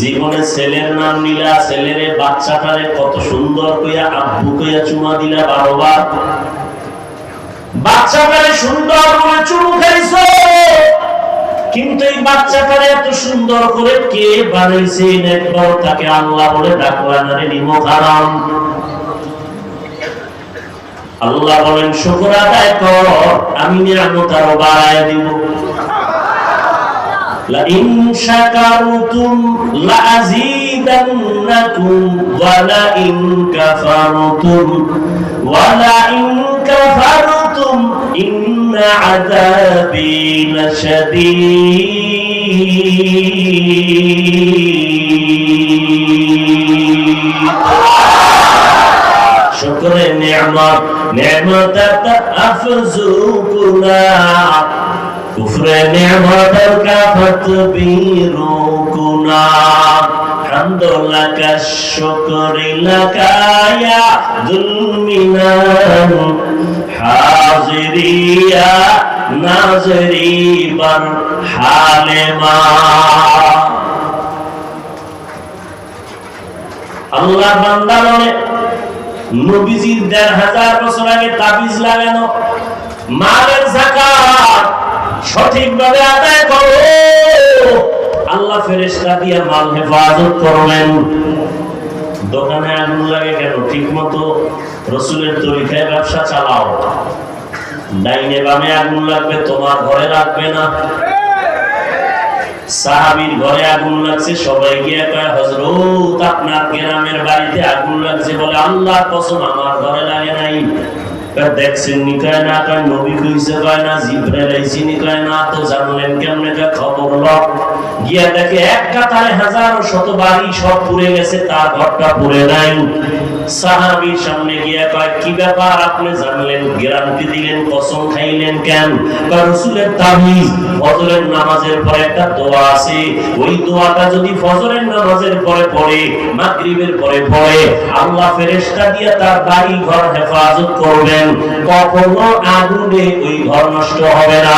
জীবনে ছেলের নাম নিলা, ছেলের বাচ্চাটারে কত সুন্দর কইয়া আব্বু কইয়া চুমা দিলা বারোবার। বাচ্চাটারে সুন্দর করে চুমু খাইছো। কিন্তু এই বাচ্চাটারে এত সুন্দর করে কে বানাইছে একবার তাকে আল্লাহ বলে ডাকলা না রে নিমো হারাম। আল্লাহ বলেন, শুকর আদায় কর, আমি নিয়ামত আরও বাড়ায় দিব। لئن شكرتم لأزيدنكم ولئن كفرتم ولئن كفرتم إن عذابي لشديد شكر النعمة نعمة أفزوكنا كفر نعمة كفت بيروكنا حمد لك الشكر لك يا ذو المنان حاضري يا ناظري بر حالما আল্লাহ বান্দা বলে নবীজির দেড় হাজার বছর আগে তাবিজ লাগানো মালের জাকাত সঠিকভাবে আদায় করো। আল্লাহ ফেরেশতা দিয়ে মাল হেফাজত করবেন। দোকানে আগুন লাগে কেন? ঠিক মতো রসুলের তরিকায় ব্যবসা চালাও। ডাইনে বামে আগুন লাগবে, তোমার ঘরে লাগবে না। সাহাবীর ঘরে আগুন লাগছে, সবাই গিয়ে কয় হজরত আপনার গ্রামের বাড়িতে আগুন লাগছে বলে আল্লাহ কসম, আমার ঘরে লাগে কয় দেখছেন নি না কয় নবী কইছে না জিব্রাইল আইছে নি না তো জানলেন কেমনে কয় খবর লক গিয়া দেখে এক কাতারে হাজার শত বাড়ি সব পুড়ে গেছে, তার ঘরটা পুড়ে নাই। সামনে কয়, কি ব্যাপার আপনি জানলেন, গ্যারান্টি দিলেন, কসম খাইলেন কেন? রসুলের তাবিজ ফজরের নামাজের পরে একটা দোয়া আছে। ওই দোয়াটা যদি ফজরের নামাজের পরে পড়ে, মাগরিবের পরে পড়ে, আল্লাহ ফেরেশতা দিয়ে তার বাড়ি ঘর হেফাজত করবেন। কখনো আগুনে ওই ঘর নষ্ট হবে না।